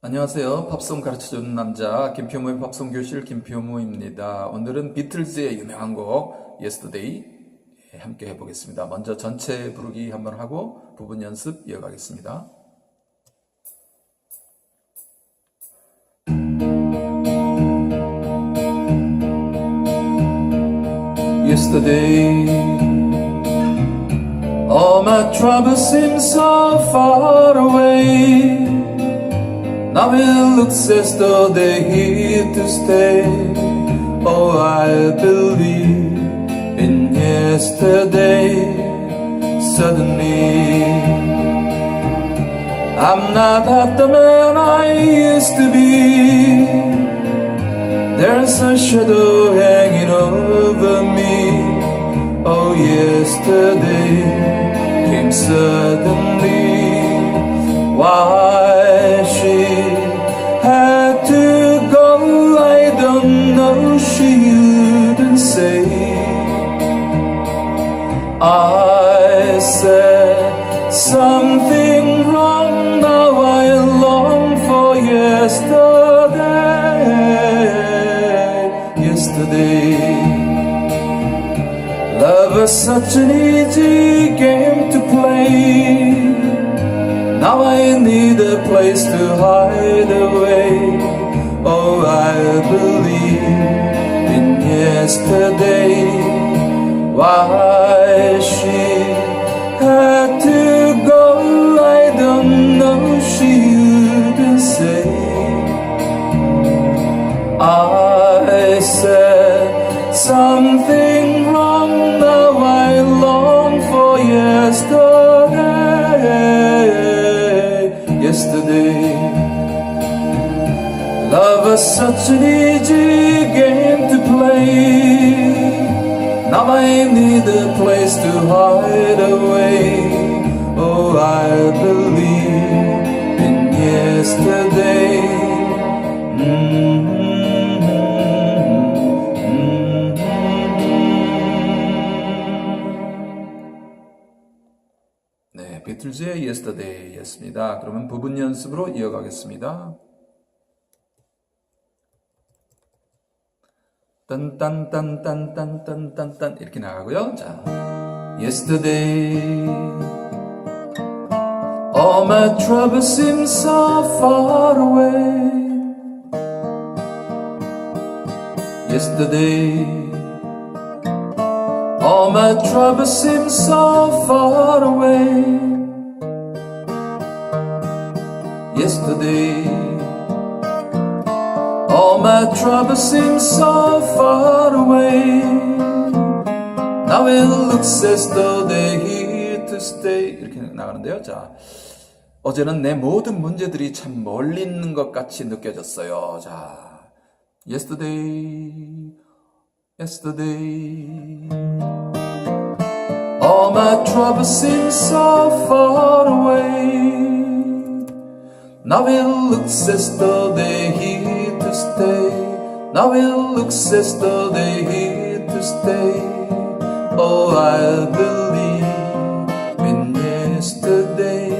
안녕하세요. 팝송 가르쳐주는 남자 김표무의 팝송 교실 김표무입니다. 오늘은 비틀즈의 유명한 곡 Yesterday 함께 해보겠습니다. 먼저 전체 부르기 한번 하고 부분 연습 이어가겠습니다. Yesterday All my troubles seem so far away Now it looks as though they're here to stay. Oh, I believe in yesterday. Suddenly, I'm not half the man I used to be. There's a shadow hanging over such an easy game to play. Now I need a place to hide away. Oh, I believe in yesterday. Why she such an easy game to play. Now I need a place to hide away. Oh, I believe in yesterday. 네, 비틀즈의 Yesterday였습니다. 그러면 부분 연습으로 이어가겠습니다. 딴딴딴딴딴딴딴딴 이렇게 나가고요. 자, Yesterday, all my troubles seem so far away. Yesterday, all my troubles seem so far away. Yesterday, all my troubles seem so far away. Now it looks as though they're here to stay. 이렇게 나가는데요. 자, 어제는 내 모든 문제들이 참 멀리 있는 것 같이 느껴졌어요. 자, yesterday, yesterday. All my troubles seem so far away. Now it looks as though they're here to stay. Now it looks as though they're here to stay. Oh, I believe in yesterday.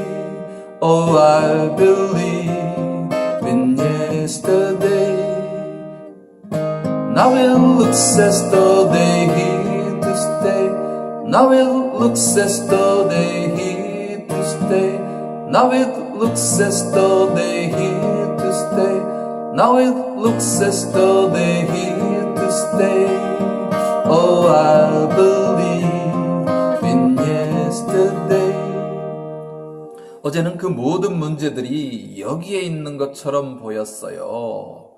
Oh, I believe in yesterday. Now it looks as though they're here to stay. Now it looks as though they're here to stay. Now it looks as though they're here to stay. Now it looks as though they're here to stay. Oh, I believe in yesterday. 어제는 그 모든 문제들이 여기에 있는 것처럼 보였어요.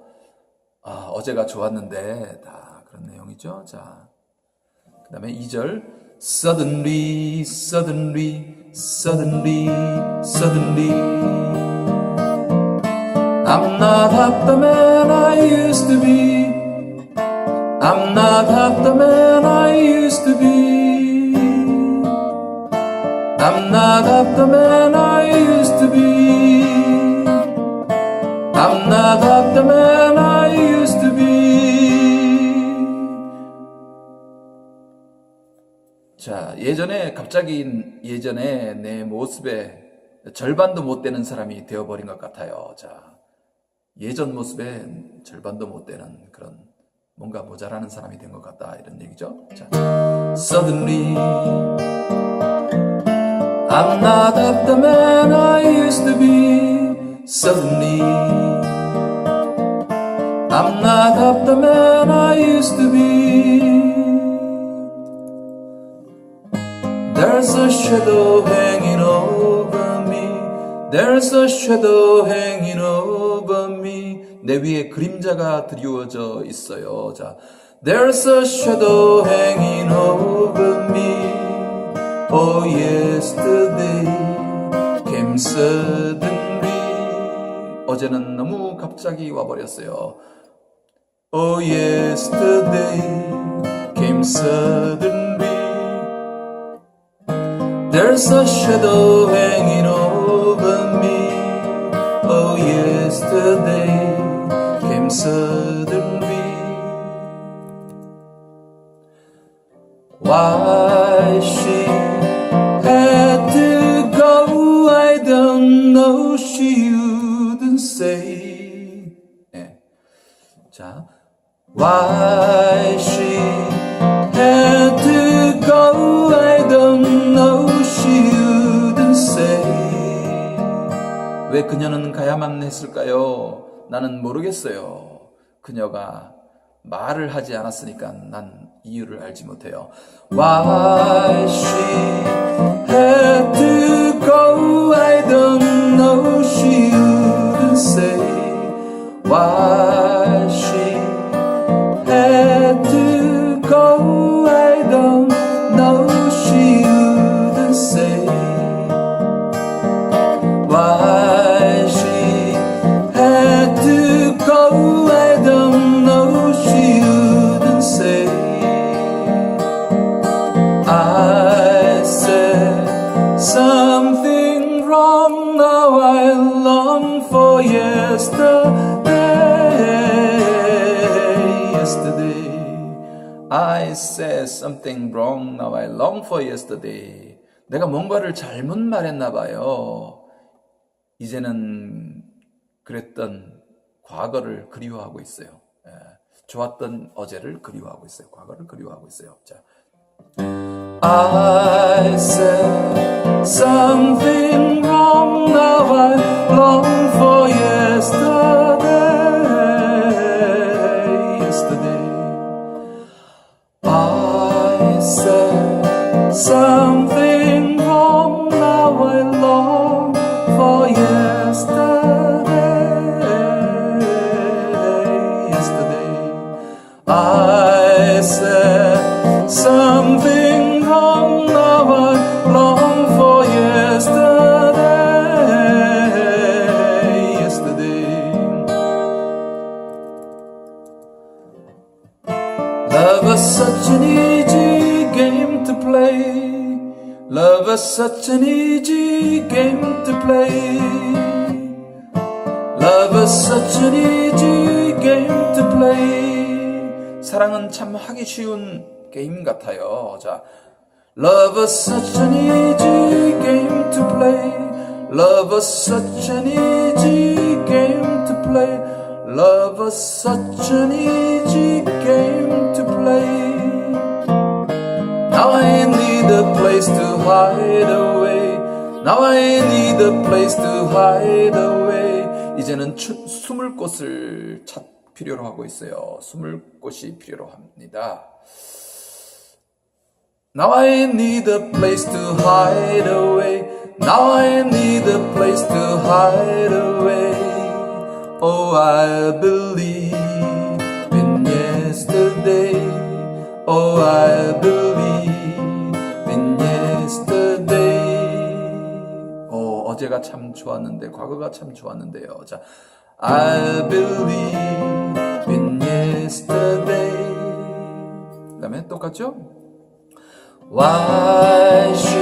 아, 어제가 좋았는데, 다 그런 내용이죠. 자, 그 다음에 2절. Suddenly, suddenly, suddenly, suddenly. I'm not half the man I used to be. I'm not half the man I used to be. I'm not half the man I used to be. I'm not half the man I used to be. 자, 예전에 갑자기 예전에 내 모습에 절반도 못 되는 사람이 되어버린 것 같아요. 자, 예전 모습의 절반도 못 되는 그런 뭔가 모자라는 사람이 된 것 같다 이런 얘기죠. 자, suddenly I'm not half the man I used to be. Suddenly I'm not half the man I used to be. There's a shadow hanging over. There's a shadow hanging over me. 내 위에 그림자가 드리워져 있어요. 자, There's a shadow hanging over me. Oh, yesterday came suddenly. 어제는 너무 갑자기 와버렸어요. Oh, yesterday came suddenly. There's a shadow hanging over me. Oh, yesterday came suddenly. Why she had to go, I don't know. She wouldn't say. 네. 자, why 왜 그녀는 가야만 했을까요? 나는 모르겠어요. 그녀가 말을 하지 않았으니까 난 이유를 알지 못해요. Why she had to go, I don't know. She wouldn't say. Why something wrong. Now I long for yesterday. 내가 뭔가를 잘못 말했나 봐요. 이제는 그랬던 과거를 그리워하고 있어요. 예, 좋았던 어제를 그리워하고 있어요. 과거를 그리워하고 있어요. 자. I said something wrong. Now I long for yesterday. Said something wrong. Now I long for yesterday. Yesterday. I said something wrong. Now I long for yesterday. Yesterday. Love is such an Is such an easy game to play. Love is such an easy game to play. 사랑은 참 하기 쉬운 게임 같아요. 자, Love is such an easy game to play. Love is such an easy game to play. Love is such an easy game to play. Now I need a place to hide away. Now I need a place to hide away. 이제는 추, 숨을 곳을 찾 필요로 하고 있어요. 숨을 곳이 필요로 합니다. Now I need a place to hide away. Now I need a place to hide away. Oh, I believe in yesterday. Oh, I believe 어, 어제가 참 좋았는데, 과거가 참 좋았는데요. 자, I believe in yesterday. 그 다음에 똑같죠? Why she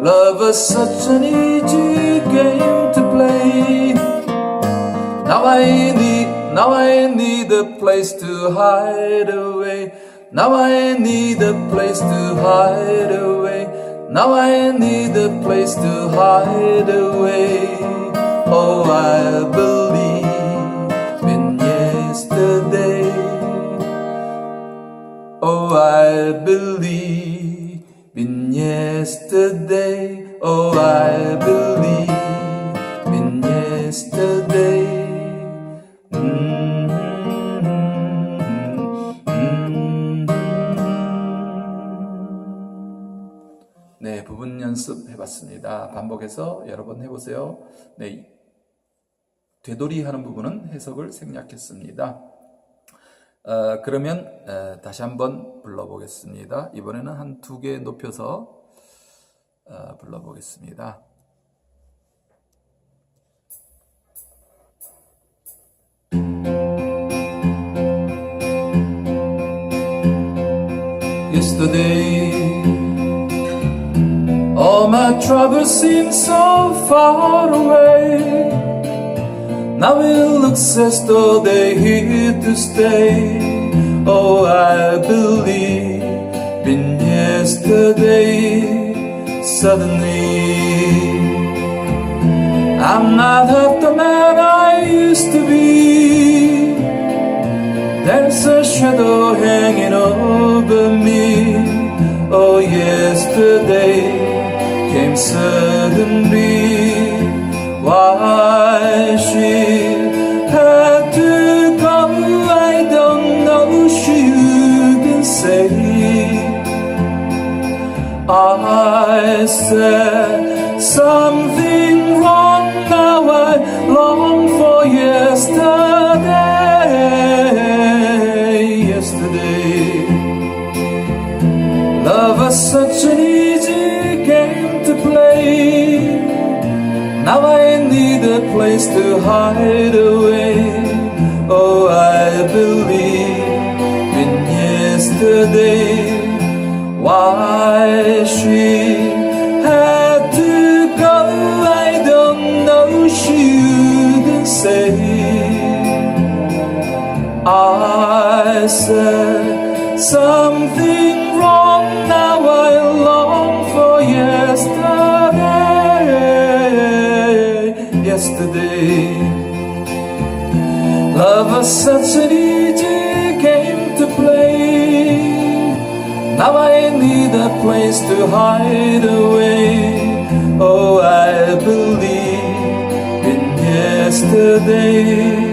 Love is such an easy game to play. Now I need, now I need a place to hide away. Now I need a place to hide away. Now I need a place to hide away. Oh, I believe in yesterday. Oh, I believe yesterday. Oh, I believe in yesterday. 네, 부분 연습 해봤습니다. 반복해서 여러 번 해보세요. 네, 되돌이 하는 부분은 해석을 생략했습니다. 어, 그러면 에, 다시 한번 불러보겠습니다. 이번에는 한 두 개 높여서 어, 불러보겠습니다. Yesterday, all my troubles seem so far away. Now it looks as though they're here to stay. Oh, I believe in yesterday. Suddenly, I'm not half the man I used to be. There's a shadow hanging over me. Oh, yesterday came suddenly. Why she had to go, I don't know. She didn't say. I said something wrong. Now I long for yesterday. Yesterday. Love was such an easy game to play. Now I need a place to hide away. Oh, I believe in yesterday. Why she had to go, I don't know. She say. I said something wrong. Now I long for yesterday. Yesterday, love was such an easy game to play. Now I a place to hide away. Oh, I believe in yesterday.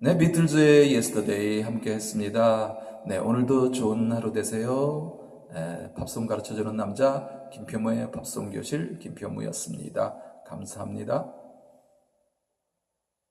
네, 비틀즈의 Yesterday 함께 했습니다. 네, 오늘도 좋은 하루 되세요. 에, 팝송 가르쳐주는 남자 김표무의 팝송 교실 김표무였습니다. 감사합니다.